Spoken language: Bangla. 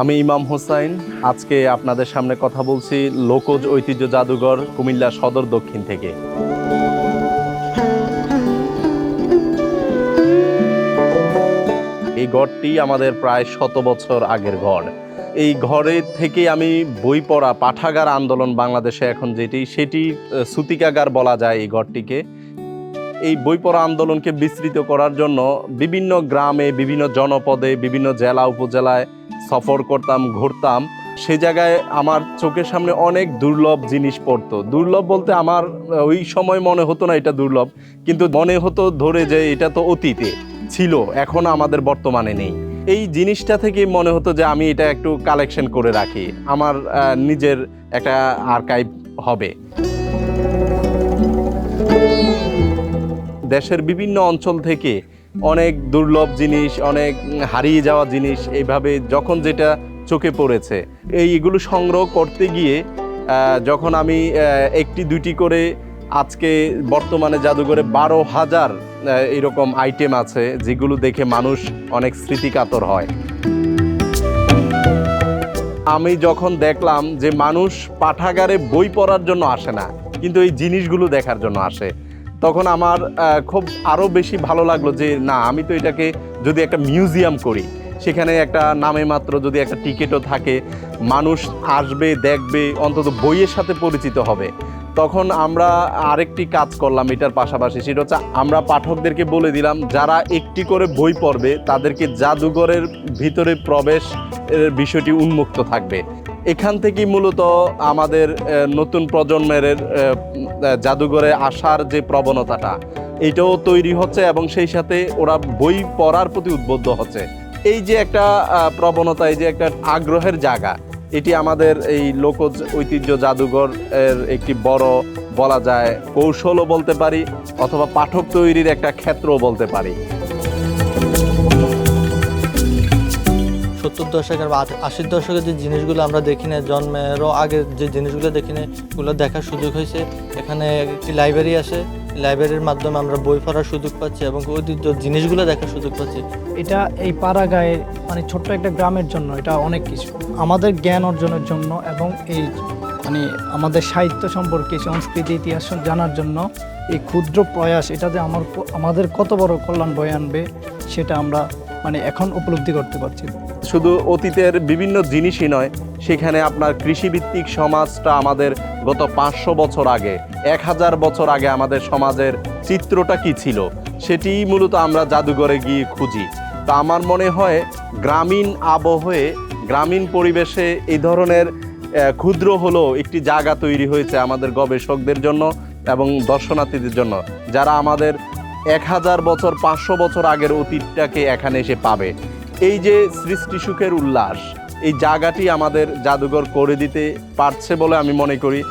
আমি ইমাম হোসাইন। আজকে আপনাদের সামনে কথা বলছি লোকজ ঐতিহ্য জাদুঘর কুমিল্লা সদর দক্ষিণ থেকে। এই ঘরটি আমাদের প্রায় শত বছর আগের ঘর। এই ঘরে থেকে আমি বই পড়া, পাঠাগার আন্দোলন বাংলাদেশে এখন যেটি, সেটি সুতিকাগার বলা যায় এই ঘরটিকে। এই বই পড়া আন্দোলনকে বিস্তৃত করার জন্য বিভিন্ন গ্রামে, বিভিন্ন জনপদে, বিভিন্ন জেলা, উপজেলায় সফর করতাম, ঘুরতাম, সে জায়গায় আমার চোখের সামনে অনেক দুর্লভ জিনিস পড়তো। দুর্লভ বলতে আমার, ওই সময় মনে হতো না এটা দুর্লভ, কিন্তু মনে হতো ধরে যে এটা তো অতীতে ছিল, এখন আমাদের বর্তমানে নেই। এই জিনিসটা থেকে মনে হতো যে আমি এটা একটু কালেকশন করে রাখি, আমার নিজের একটা আর্কাইভ হবে। দেশের বিভিন্ন অঞ্চল থেকে অনেক দুর্লভ জিনিস, অনেক হারিয়ে যাওয়া জিনিস এইভাবে যখন যেটা চোখে পড়েছে। এইগুলো সংগ্রহ করতে গিয়ে যখন আমি একটি দুইটি করে আজকে বর্তমানে জাদুঘরে বারো হাজার এরকম আইটেম আছে যেগুলো দেখে মানুষ অনেক স্মৃতিকাতর হয়। আমি যখন দেখলাম যে মানুষ পাঠাগারে বই পড়ার জন্য আসে না, কিন্তু এই জিনিসগুলো দেখার জন্য আসে তখন আমার খুব আরও বেশি ভালো লাগল যে, না, আমি তো এটাকে যদি একটা মিউজিয়াম করি, সেখানে একটা নামে মাত্র যদি একটা টিকিটও থাকে, মানুষ আসবে, দেখবে, অন্তত বইয়ের সাথে পরিচিত হবে। তখন আমরা আরেকটি কাজ করলাম এটার পাশাপাশি, সেটা হচ্ছে আমরা পাঠকদেরকে বলে দিলাম, যারা একটি করে বই পড়বে, তাদেরকে জাদুঘরের ভিতরে প্রবেশ বিষয়টি উন্মুক্ত থাকবে। এখান থেকেই মূলত আমাদের নতুন প্রজন্মের জাদুঘরে আসার যে প্রবণতাটা এটাও তৈরি হচ্ছে এবং সেই সাথে ওরা বই পড়ার প্রতি উদ্বুদ্ধ হচ্ছে। এই যে একটা প্রবণতা, এই যে একটা আগ্রহের জায়গা, এটি আমাদের এই লোক ঐতিহ্য জাদুঘর এর একটি বড় বলা যায় কৌশলও বলতে পারি, অথবা পাঠক তৈরির একটা ক্ষেত্রও বলতে পারি। সত্তর দশকের বা আশির দশকের যে জিনিসগুলো আমরা দেখি না, জন্মেরও আগের যে জিনিসগুলো দেখি না ওগুলো দেখার সুযোগ হয়েছে। এখানে একটি লাইব্রেরি আছে লাইব্রেরির মাধ্যমে আমরা বই পড়ার সুযোগ পাচ্ছি এবং ঐতিহ্য জিনিসগুলো দেখার সুযোগ পাচ্ছি। এটা এই পাড়া গায়ে মানে ছোট্ট একটা গ্রামের জন্য, এটা অনেক কিছু। আমাদের জ্ঞান অর্জনের জন্য এবং এই মানে আমাদের সাহিত্য সম্পর্কে, সংস্কৃতি, ইতিহাস জানার জন্য এই ক্ষুদ্র প্রয়াস এটাতে আমার আমাদের কত বড় কল্যাণ বয়ে আনবে, সেটা আমরা মানে এখন উপলব্ধি করতে পারছি। শুধু অতীতের বিভিন্ন জিনিসই নয়, সেখানে আপনার কৃষিভিত্তিক সমাজটা আমাদের গত পাঁচশো বছর আগে, এক হাজার বছর আগে আমাদের সমাজের চিত্রটা কি ছিল? সেটি মূলত আমরা জাদুঘরে গিয়ে খুঁজি। তা আমার মনে হয় গ্রামীণ আবহে, গ্রামীণ পরিবেশে এই ধরনের ক্ষুদ্র হলেও একটি জায়গা তৈরি হয়েছে আমাদের গবেষকদের জন্য এবং দর্শনার্থীদের জন্য। যারা আমাদের এক হাজার বছর, পাঁচশো বছর আগের অতীতটাকে এখানে এসে পাবে। এই যে সৃষ্টি সুখের উল্লাস, এই জায়গাটি আমাদের জাদুঘর করে দিতে পারছে বলে আমি মনে করি।